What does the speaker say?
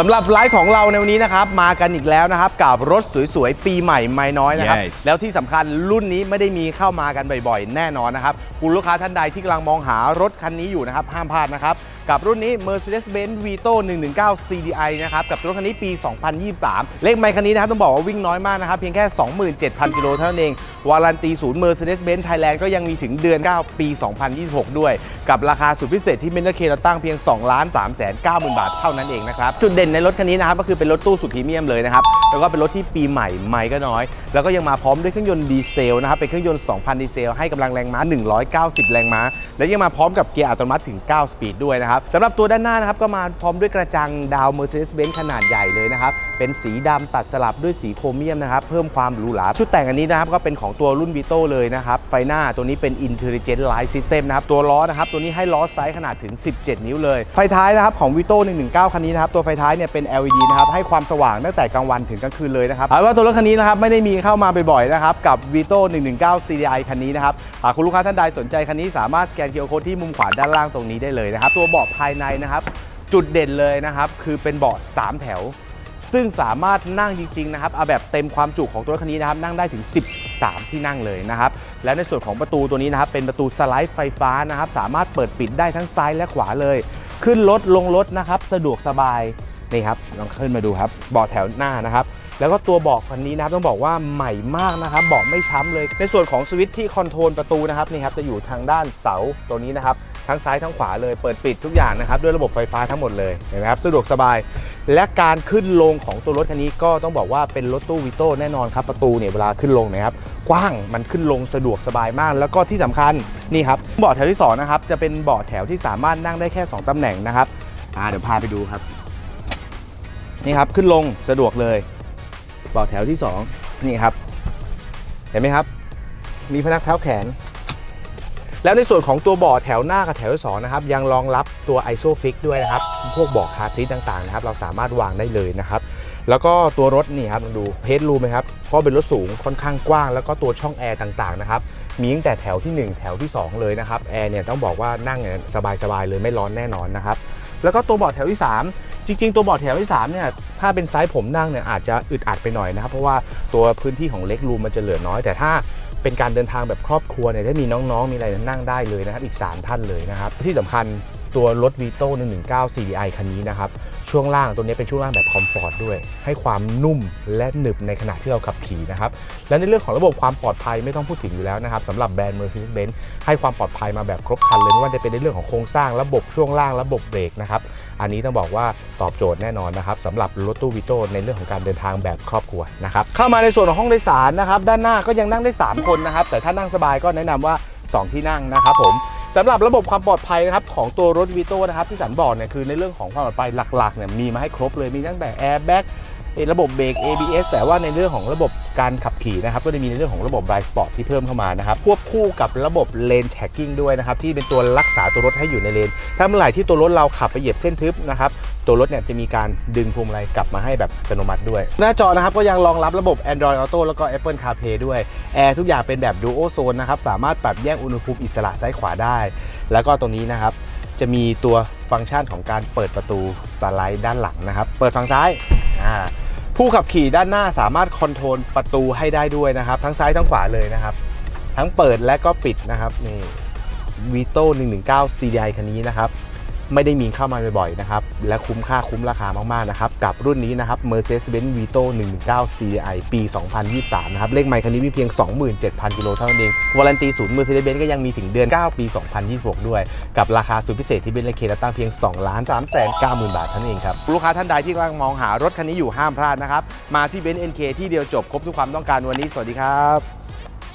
สำหรับไลฟ์ของเราในวันนี้นะครับมากันอีกแล้วนะครับกับรถสวยๆ ปีใหม่ไม่น้อยนะครับ Yes แล้วที่สำคัญรุ่นนี้ไม่ได้มีเข้ามากันบ่อยๆ แน่นอนนะครับคุณลูกค้าท่านใดที่กำลังมองหารถคันนี้อยู่นะครับห้ามพลาดนะครับ กับรุ่นนี้ Mercedes-Benz Vito 119 CDI นะครับ กับรถคันนี้ปี 2023 เลขไมค์คันนี้นะครับต้องบอกว่าวิ่งน้อยมากนะครับ เพียงแค่ 27,000 กิโลเท่านั้นเอง วารันตีศูนย์ Mercedes-Benz Thailand ก็ยังมีถึงเดือน 9 ปี 2026 ด้วย กับราคาสุดพิเศษที่เมนเทอร์เคเราตั้งเพียง 2 3 9 0 0 0 0 บาทเท่านั้นเองนะครับ จุดเด่นในรถคันนี้นะครับก็คือเป็นรถตู้สุดพรีเมียมเลยนะครับ แล้วก็เป็นรถที่ปีใหม่ไม่ก็น้อย แล้วก็ยังมาพร้อมด้วยเครื่องยนต์ดีเซลนะครับเป็นเครื่องยนต์ 2,000 ดีเซลให้กำลังแรงม้า 190 แรงม้า และยังมาพร้อมกับเกียร์อัตโนมัติถึง 9 สปีดด้วยนะครับสำหรับตัวด้านหน้านะครับก็มาพร้อมด้วยกระจังดาว Mercedes-Benz ขนาดใหญ่เลยนะครับเป็นสีดำตัดสลับด้วยสีโครเมียมนะครับเพิ่มความหรูหราชุดแต่งอันนี้นะครับก็เป็นของตัวรุ่น Vito เลยนะครับไฟหน้าตัวนี้เป็น Intelligent Light System นะครับตัวล้อนะครับตัวนี้ให้ล้อไซส์ขนาดถึง 17 นิ้วเลย ไฟท้ายนะครับของ Vito 119คันนี้นะครับตัวไฟท้ายเนี่ยเป็น LED นะครับให้ความสว่างตั้งแต่กลางวันถึงกลางคืนเลยนะครับเอาเป็นว่าตัวรถคันนี้นะครับไม่ได้มีเข้ามาบ่อยๆนะครับกับ Vito 119 CDI คันนี้นะครับหากคุณลูกค้าท่านใดสนใจคันนี้สามารถสแกน QR Code ที่มุมขวาด้านล่างตรงนี้ได้เลยนะครับตัวเบาะภายในนะครับจุดเด่นเลยนะครับคือเป็นเบาะ3 แถว ซึ่งสามารถนั่งจริงๆนะครับเอาแบบเต็มความจุของตัวรถคันนี้นะครับนั่งได้ถึง 13 ที่นั่งเลยนะครับและในส่วนของประตูตัวนี้นะครับเป็นประตูสไลด์ไฟฟ้านะครับสามารถเปิดปิดได้ทั้งซ้ายและขวาเลย ขึ้นรถลงรถนะครับสะดวกสบายนี่ครับลองขึ้นมาดูครับเบาะแถวหน้านะครับ แล้วก็ตัวเบาะคันนี้นะครับต้องบอกว่าใหม่มากนะครับเบาะไม่ช้ำเลย ในส่วนของสวิตช์ที่คอนโทรลประตูนะครับนี่ครับจะอยู่ทางด้านเสาตัวนี้นะครับทั้งซ้ายทั้งขวาเลยเปิดปิดทุกอย่างนะครับด้วยระบบไฟฟ้าทั้งหมดเลยเห็นไหมครับสะดวกสบาย และการขึ้นลงของตัวรถคันนี้ก็ต้องบอกว่าเป็นรถตู้วิโต้แน่นอนครับประตูเนี่ยเวลาขึ้นลงนะครับกว้างมันขึ้นลงสะดวกสบายมาก แล้วก็ที่สำคัญนี่ครับเบาะแถวที่สองนะครับจะเป็นเบาะแถวที่สามารถนั่งได้แค่สองตำแหน่งนะครับอ่าเดี๋ยวพาไปดูครับนี่ครับขึ้นลงสะดวกเลย เบาะแถวที่ 2 นี่ครับ เห็นไหมครับ มีพนักเท้าแขน แล้วในส่วนของตัวบาะแถวหน้ากับแถวที่สองนะครับ ยังรองรับตัว ISOFIX ด้วยนะครับ พวกบาะคาซีทต่างๆนะครับ เราสามารถวางได้เลยนะครับ แล้วก็ตัวรถนี่ครับลองดูเพจรูมไหมครับเพราะเป็นรถสูงค่อนข้างกว้าง แล้วก็ตัวช่องแอร์ต่างๆนะครับมีตั้งแต่แถวทีหนึ่1 แถวที่ 2 เลยนะครับแอร์เนี่ยต้องบอกว่านั่งสบายๆเลยไม่ร้อนแน่นอนนะครับแล้วก็ตัวเบาะแถวที่ 3 จริง ๆ ตัวเบาะแถวที่3เนี่ยถ้าเป็นไซส์ผมนั่งเนี่ยอาจจะอึดอัดไปหน่อยนะครับ เพราะว่าตัวพื้นที่ของเล็กรูมมันจะเหลือน้อย แต่ถ้าเป็นการเดินทางแบบครอบครัวเนี่ยถ้ามีน้องๆ มีอะไรนั่งได้เลยนะครับ อีก 3 ท่านเลยนะครับ ที่สำคัญตัวรถ Vito 119 CDI คันนี้นะครับ ช่วงล่างตัวนี้เป็นช่วงล่างแบบคอมฟอร์ตด้วย ให้ความนุ่มและหนึบในขณะที่เราขับขี่นะครับ และในเรื่องของระบบความปลอดภัยไม่ต้องพูดถึงอยู่แล้วนะครับสำหรับแบรนด์ Mercedes-Benz ให้ความปลอดภัยมาแบบครบครันเลยไม่ว่าจะเป็นในเรื่องของโครงสร้างระบบช่วงล่างระบบเบรกนะครับอันนี้ต้องบอกว่าตอบโจทย์แน่นอนนะครับสำหรับรถตู้วิโต้ในเรื่องของการเดินทางแบบครอบครัวนะครับเข้ามาในส่วนของห้องโดยสารนะครับด้านหน้าก็ยังนั่งได้ 3 คนนะครับแต่ถ้านั่งสบายก็แนะนำว่า 2 ที่นั่งนะครับผม สำหรับระบบความปลอดภัยนะครับของตัวรถวีโต้นะครับที่สันบอกเนี่ยคือในเรื่องของความปลอดภัยหลักๆเนี่ยมีมาให้ครบเลยมีตั้งแต่แอร์แบ็กระบบเบรก ABS แต่ว่าในเรื่องของระบบการขับขี่นะครับก็จะมีในเรื่องของระบบ Ride Sport ที่เพิ่มเข้ามานะครับควบคู่กับระบบ Lane Tracking ด้วยนะครับที่เป็นตัวรักษาตัวรถให้อยู่ในเลน ถ้าเมื่อไหร่ที่ตัวรถเราขับไปเหยียบเส้นทึบนะครับ ตัวรถเนี่ยจะมีการดึงพวงมาลัยกลับมาให้แบบอัตโนมัติด้วย หน้าจอนะครับก็ยังรองรับระบบ Android Auto แล้วก็ Apple CarPlay ด้วยแอร์ทุกอย่างเป็นแบบ Duo Zone นะครับสามารถปรับแยกอุณหภูมิอิสระซ้ายขวาได้ แล้วก็ตรงนี้นะครับจะมีตัวฟังก์ชันของการเปิดประตูสไลด์ด้านหลังนะครับเปิดฝั่งซ้ายอ่าผู้ขับขี่ด้านหน้าสามารถคอนโทรลประตูให้ได้ด้วยนะครับ ทั้งซ้ายทั้งขวาเลยนะครับ ทั้งเปิดและก็ปิดนะครับนี่ Vito 119 CDI คันนี้นะครับ ไม่ได้มีเข้ามาบ่อยๆนะครับและคุ้มค่าคุ้มราคามากๆนะครับกับรุ่นนี้นะครับ Mercedes-Benz Vito 119 CDI ปี 2023 นะครับเลขไมค์คันนี้มีเพียง 27,000 กิโลเท่านั้นเองวารันตีศูนย์ Mercedes-Benz ก็ยังมีถึงเดือน 9 ปี 2026 ด้วย กับราคาสุดพิเศษที่เบนซ์และเคตั้งเพียง2 3 9 0 0 0 0 บาทเท่านั้นเองครับลูกค้าท่านใดที่กำลังมองหารถคันนี้อยู่ห้ามพลาดนะครับมาที่เบนซ์ NK ที่เดียวจบครบทุกความต้องการวันนี้สวัสดีครับ